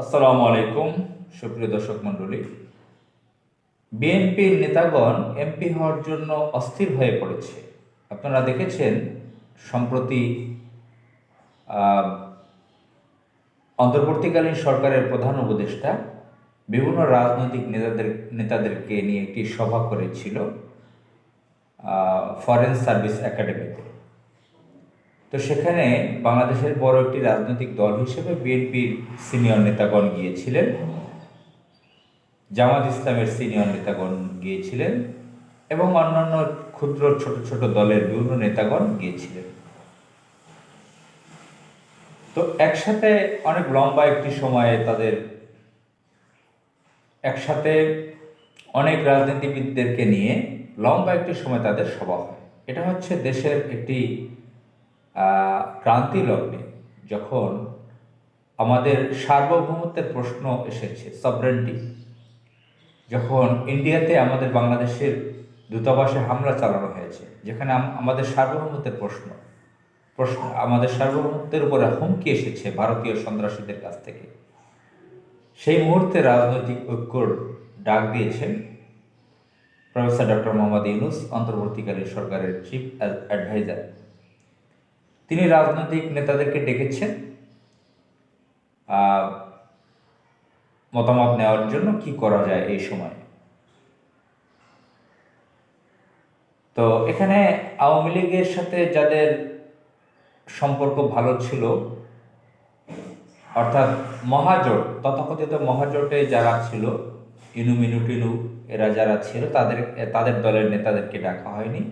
আসসালামু আলাইকুম, সুপ্রিয় দর্শক মণ্ডলী। বিএনপির নেতাগণ এমপি হওয়ার জন্য অস্থির হয়ে পড়েছে। আপনারা দেখেছেন, সম্প্রতি অন্তর্বর্তীকালীন সরকারের প্রধান উপদেষ্টা বিভিন্ন রাজনৈতিক নেতাদের, নেতাদেরকে নিয়ে একটি সভা করেছিল ফরেন সার্ভিস একাডেমিতে তো সেখানে বাংলাদেশের বড় একটি রাজনৈতিক দল হিসেবে বিএনপির সিনিয়র নেতাগণ গিয়েছিলেন। জামাত ইসলামের সিনিয়র নেতাগণ গিয়েছিলেন এবং অন্যান্য ক্ষুদ্র ছোট ছোট দলের বিভিন্ন নেতাগণ গিয়েছিলেন। তো একসাথে অনেক লম্বা একটি সময়ে তাদের একসাথে অনেক রাজনীতিবিদদেরকে নিয়ে লম্বা একটি সময় তাদের সভা হয়। এটা হচ্ছে দেশের একটি ক্রান্তি লগ্নে যখন আমাদের সার্বভৌমত্বের প্রশ্ন এসেছে সবরেন্টি যখন ইন্ডিয়াতে আমাদের বাংলাদেশের দূতাবাসে হামলা চালানো হয়েছে, যেখানে আমাদের সার্বভৌমত্বের প্রশ্ন প্রশ্ন, আমাদের সার্বভৌমত্বের উপরে হুমকি এসেছে ভারতীয় সন্ত্রাসীদের কাছ থেকে, সেই মুহূর্তে রাজনৈতিক ঐক্যর ডাক দিয়েছেন প্রফেসর ডক্টর মোহাম্মদ ইউনুস, অন্তর্বর্তীকালীন সরকারের চিফ অ্যাডভাইজার তিনি রাজনৈতিক নেতাদেরকে ডেকেছেন মতামত নেওয়ার জন্য কি করা যায় এই সময়? তো এখানে আওয়ামী লীগের সাথে যাদের সম্পর্ক ভালো ছিল, অর্থাৎ মহাজোট, তথাকথিত মহাজোটে যারা ছিল, ইনু মিনু এরা যারা ছিল, তাদের তাদের দলের নেতাদেরকে ডাকা হয়নি।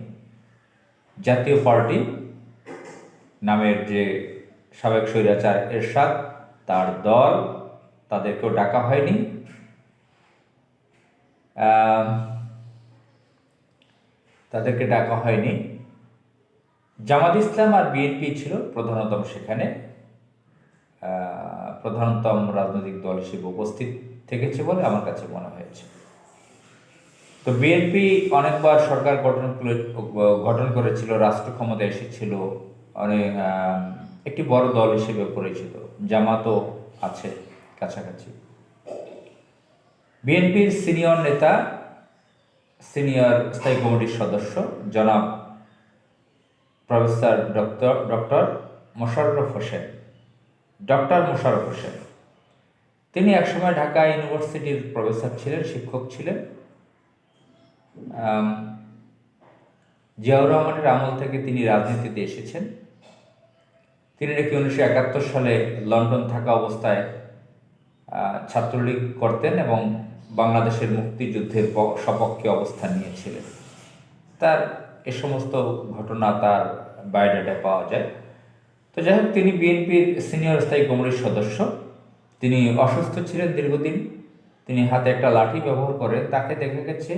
জাতীয় পার্টি নামের যে সাবেক স্বৈরাচার এরশাদ, তার দল তাদেরকেও ডাকা হয়নি। তাদেরকে ডাকা হয়নি। জামাত ইসলাম আর বিএনপি ছিল প্রধানতম সেখানে। প্রধানতম রাজনৈতিক দল হিসেবে উপস্থিত থেকেছে বলে আমার কাছে মনে হয়েছে। তো বিএনপি অনেকবার সরকার গঠন গঠন করেছিল, রাষ্ট্র ক্ষমতায় এসেছিল অনেক আহ, একটি বড় দল হিসেবে পরিচিত। জামাতও আছে কাছাকাছি। বিএনপির সিনিয়র নেতা সিনিয়র স্থায়ী কমিটির সদস্য জনাব professor doctor doctor Mosharraf Hossain. Doctor Mosharraf Hossain. তিনি একসময় ঢাকা ইউনিভার্সিটির প্রফেসর ছিলেন শিক্ষক ছিলেন। জিয়াউর রহমানের আমল থেকে তিনি রাজনীতিতে এসেছেন। তিনি নাকি উনিশশো একাত্তর সালে লন্ডন থাকা অবস্থায় ছাত্রলীগ করতেন এবং বাংলাদেশের মুক্তিযুদ্ধের সপক্ষে অবস্থান নিয়েছিলেন। তার এ সমস্ত ঘটনা তার বায়োডাটায় পাওয়া যায়। তো যাই হোক তিনি বিএনপির সিনিয়র স্থায়ী কমিটির সদস্য। তিনি অসুস্থ ছিলেন দীর্ঘদিন। তিনি হাতে একটা লাঠি ব্যবহার করে তাকে দেখা গেছে।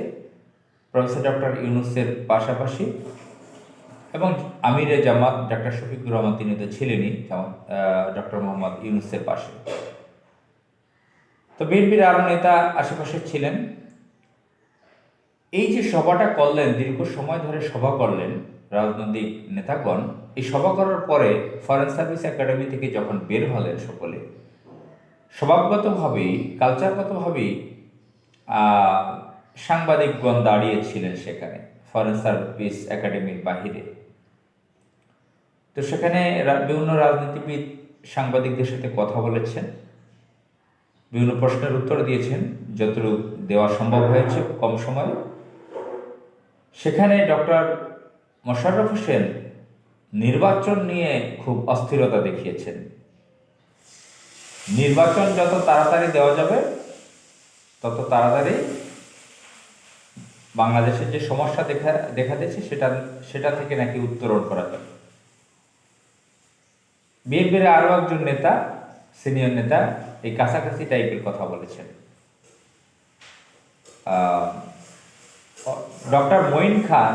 প্রফেসর ডক্টর ইউনুসের পাশাপাশি এবং আমিরে জামাত ডক্টর শফিকুর রহমান, তিনি তো ছিলেনই জামাত ডক্টর মোহাম্মদ ইউনুসের পাশে। তো বিএনপির আরও নেতা আশেপাশে ছিলেন। এই যে সভাটা করলেন, দীর্ঘ সময় ধরে সভা করলেন রাজনৈতিক নেতাগণ, এই সভা করার পরে ফরেন সার্ভিস একাডেমি থেকে যখন বের হলেন সকলে, স্বভাবগতভাবেই, কালচারগতভাবেই সাংবাদিকগণ দাঁড়িয়েছিলেন সেখানে, ফরেন সার্ভিস একাডেমির বাহিরে। তো সেখানে বিভিন্ন রাজনীতিবিদ সাংবাদিকদের সাথে কথা বলেছেন, বিভিন্ন প্রশ্নের উত্তর দিয়েছেন, যতটুকু দেওয়া সম্ভব হয়েছে কম সময়ে। সেখানে ডক্টর মোশাররফ হোসেন নির্বাচন নিয়ে খুব অস্থিরতা দেখিয়েছেন। নির্বাচন যত তাড়াতাড়ি দেওয়া যাবে, তত তাড়াতাড়ি বাংলাদেশের যে সমস্যা দেখা দেখা দিয়েছে সেটা সেটা থেকে নাকি উত্তরণ করা যাবে। বিএনপির আরও একজন নেতা, সিনিয়র নেতা, এই কাছাকাছি টাইপের কথা বলেছেন। ডক্টর মঈন খান,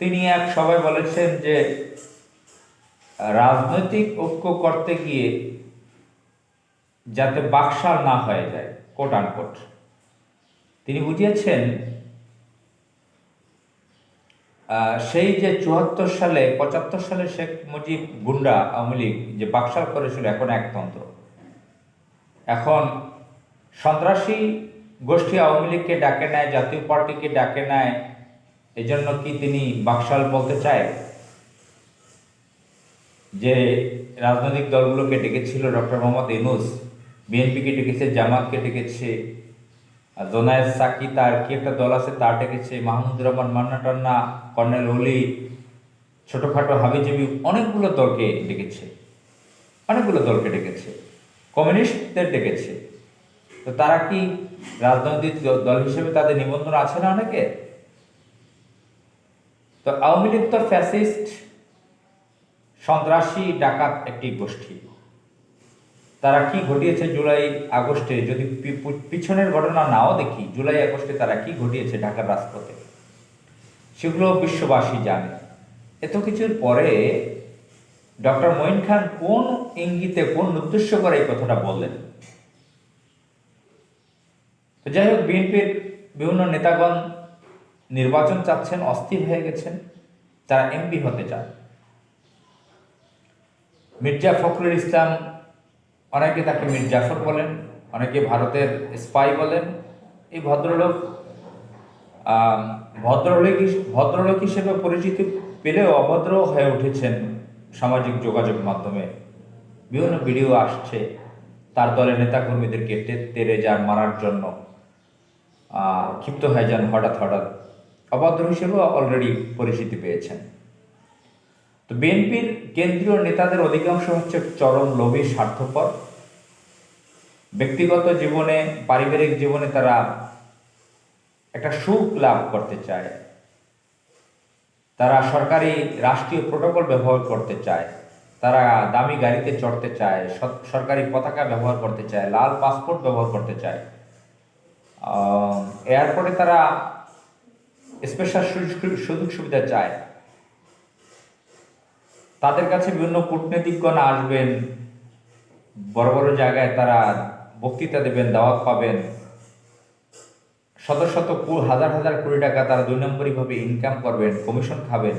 তিনি এক সবাই বলেছেন যে, রাজনৈতিক ঐক্য করতে গিয়ে যাতে বাকশাল না হয়ে যায় কোট আনকোট তিনি বুঝিয়েছেন সেই যে চুয়াত্তর সালে, পঁচাত্তর সালে শেখ মুজিব গুন্ডা আওয়ামী লীগ যে বাকশাল করেছিল, এখন একতন্ত্র এখন সন্ত্রাসী গোষ্ঠী আওয়ামী লীগকে ডাকে নেয়, জাতীয় পার্টিকে ডাকে নেয়, এজন্য কি তিনি বাকশাল বলতে চায়? যে রাজনৈতিক দলগুলোকে ডেকেছিল ডক্টর মোহাম্মদ ইউনুস, বিএনপিকে ডেকেছে, জামাতকে ডেকেছে জোনায়েদ সাকি তার কি একটা দল আছে তা ডেকেছে মাহমুদুর রহমান, মান্না টান্না, কর্নেল অলি ছোটোখাটো হাবিজাবি, অনেকগুলো দলকে ডেকেছে, অনেকগুলো দলকে ডেকেছে, কমিউনিস্টদের ডেকেছে। তো তারা কি রাজনৈতিক দল হিসেবে তাদের নিবন্ধন আছে না অনেকে? তো আওয়ামী লীগ তো ফ্যাসিস্ট, সন্ত্রাসী, ডাকাত একটি গোষ্ঠী। তারা কি ঘটিয়েছে জুলাই আগস্টে? যদি পিছনের ঘটনা নাও দেখি, জুলাই আগস্টে তারা কি ঘটিয়েছে ঢাকার রাজপথে? সেগুলো বিশ্ববাসী জানে। এত কিছুর পরে ডক্টর মঈন খান কোন ইঙ্গিতে, কোন উদ্দেশ্য করে এই কথাটা বললেন? তো যাই হোক, বিএনপির বিভিন্ন নেতাগণ নির্বাচন চাচ্ছেন, অস্থির হয়ে গেছেন। তারা এমপি হতে চান। মির্জা ফখরুল ইসলাম অনেকে তাকে মীর জাফর বলেন, অনেকে ভারতের স্পাই বলেন। এই ভদ্রলোক ভদ্রলোক ভদ্রলোক হিসেবে পরিচিতি পেলেও অভদ্র হয়ে উঠেছেন সামাজিক যোগাযোগ মাধ্যমে। বিভিন্ন ভিডিও আসছে তার দলের নেতাকর্মীদেরকে তেড়ে যান মারার জন্য। ক্ষিপ্ত হয়ে যান হঠাৎ হঠাৎ। অভদ্র হিসেবেও অলরেডি পরিচিতি পেয়েছেন। তো বিএনপির কেন্দ্রীয় নেতাদের অধিকাংশ হচ্ছে চরম লোভী, স্বার্থপর। ব্যক্তিগত জীবনে, পারিবারিক জীবনে তারা একটা সুখ লাভ করতে চায়। তারা সরকারি রাষ্ট্রীয় প্রোটোকল ব্যবহার করতে চায়। তারা দামি গাড়িতে চড়তে চায় সরকারি পতাকা ব্যবহার করতে চায়, লাল পাসপোর্ট ব্যবহার করতে চায়। এয়ারপোর্টে তারা স্পেশাল সুযোগ সুবিধা চায়। তাদের কাছে বিভিন্ন কূটনীতিকগণ আসবেন, বড় বড় জায়গায় তারা বক্তৃতা দেবেন, দাওয়াত পাবেন। শত শত হাজার হাজার কোটি টাকা তারা দুই নম্বরীভাবে ইনকাম করবেন কমিশন খাবেন,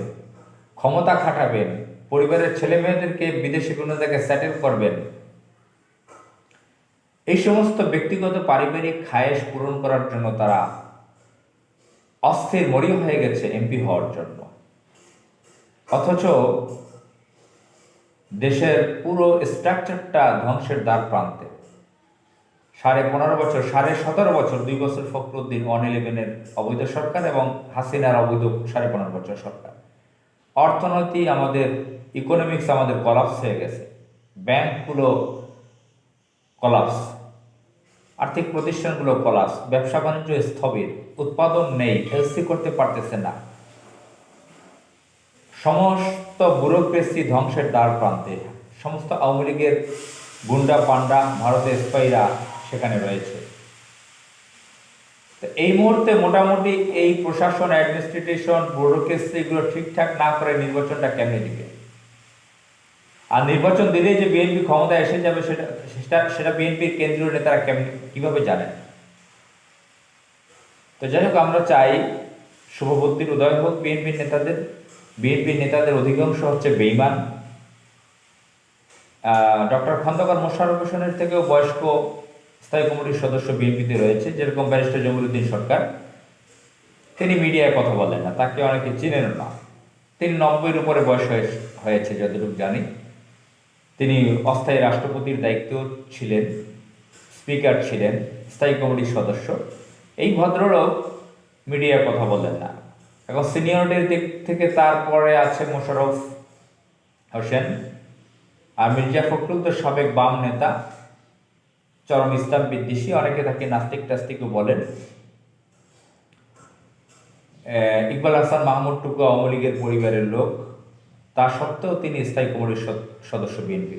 ক্ষমতা খাটাবেন, পরিবারের ছেলে মেয়েদেরকে বিদেশে কোনো জায়গায় সেটেল করবেন। এই সমস্ত ব্যক্তিগত পারিবারিক খায়েশ পূরণ করার জন্য তারা অস্থির মরিয় হয়ে গেছে এমপি হওয়ার জন্য। অথচ দেশের পুরো স্ট্রাকচারটা ধ্বংসের দ্বার প্রান্তে। সাড়ে পনেরো বছর, সাড়ে সতেরো বছর, দুই বছর ফখরুদ্দিন ওয়ান ইলেভেনের অবৈধ সরকার এবং হাসিনার অবৈধ সাড়ে পনেরো বছর সরকার। অর্থনীতি আমাদের ইকোনমিক্স আমাদের কলাপস হয়ে গেছে। ব্যাংকগুলো কলাপস আর্থিক প্রতিষ্ঠানগুলো কলাপস ব্যবসা বাণিজ্য স্থবির, উৎপাদন নেই এলসি করতে পারতেছে না। সমস্ত ব্যুরোক্রেসি ধ্বংসের দ্বার প্রান্তে, সমস্ত আওয়ামী লীগের গুন্ডা পান্ডা ভারতের স্পাইরা সেখানে রয়েছে। এই মুহূর্তে মোটামুটি এই প্রশাসন, অ্যাডমিনিস্ট্রেশন, ব্যুরোক্রেসি এগুলো ঠিকঠাক না করে নির্বাচনটা কেমনে দিবে? আর নির্বাচন দিলেই যে বিএনপি ক্ষমতায় এসে যাবে সেটা সেটা সেটা বিএনপির কেন্দ্রীয় নেতারা কেমন, কীভাবে জানেন? তো যাই হোক, আমরা চাই শুভবুদ্ধির উদয় হোক বিএনপির নেতাদের। বিএনপির নেতাদের অধিকাংশ হচ্ছে বেইমান ডক্টর খন্দকার মোশাররফ হোসেনের থেকেও বয়স্ক স্থায়ী কমিটির সদস্য বিএনপিতে রয়েছে, যেরকম ব্যারিস্টার জমিরুদ্দিন সরকার। তিনি মিডিয়ায় কথা বলেন না, তাকে অনেকে চিনেন না। তিনি নব্বইয়ের উপরে বয়স হয়ে- হয়েছে, যতটুকু জানি। তিনি অস্থায়ী রাষ্ট্রপতির দায়িত্ব ছিলেন, স্পিকার ছিলেন, স্থায়ী কমিটির সদস্য। এই ভদ্রলোক মিডিয়ায় কথা বলেন না। এখন সিনিয়রিটির দিক থেকে তারপরে আছে মোশারফ হোসেন আর মির্জা ফখরুল তো সাবেক বাম নেতা, চরম ইসলাম বিদ্বেষী, অনেকে তাকে নাস্তিক টাস্তিকও বলেন। ইকবাল হাসান মাহমুদ টুকু আওয়ামী লীগের পরিবারের লোক, তা সত্ত্বেও তিনি স্থায়ী কমিটির সদস্য বিএনপি।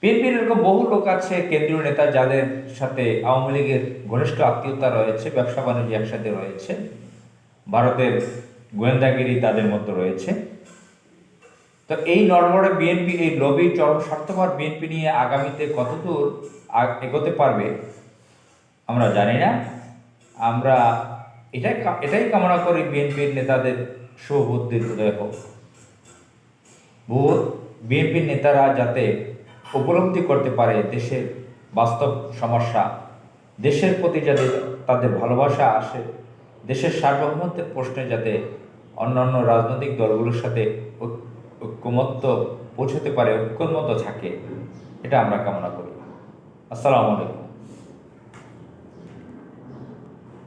বিএনপির এরকম বহু লোক আছে, কেন্দ্রীয় নেতা, যাদের সাথে আওয়ামী লীগের ঘনিষ্ঠ আত্মীয়তা রয়েছে ব্যবসা বাণিজ্য একসাথে রয়েছে। ভারতের গোয়েন্দাগিরি তাদের মধ্যে রয়েছে। তো এই নড়বড়ে বিএনপি, এই লবি চরম স্বার্থপর বিএনপি নিয়ে আগামীতে কতদূর এগোতে পারবে, আমরা জানি না। আমরা এটাই এটাই কামনা করি বিএনপির নেতাদের শুভবুদ্ধির উদয় হোক বিএনপির নেতারা যাতে উপলব্ধি করতে পারে দেশের বাস্তব সমস্যা, দেশের প্রতি যাতে তাদের ভালোবাসা আসে দেশের সার্বভৌমত্বের প্রশ্নে যাতে অন্যান্য রাজনৈতিক দলগুলোর সাথে ঐক- ঐক্যমত্য পৌঁছতে পারে, ঐক্যমত্য থাকে, এটা আমরা কামনা করি। আসসালামু আলাইকুম।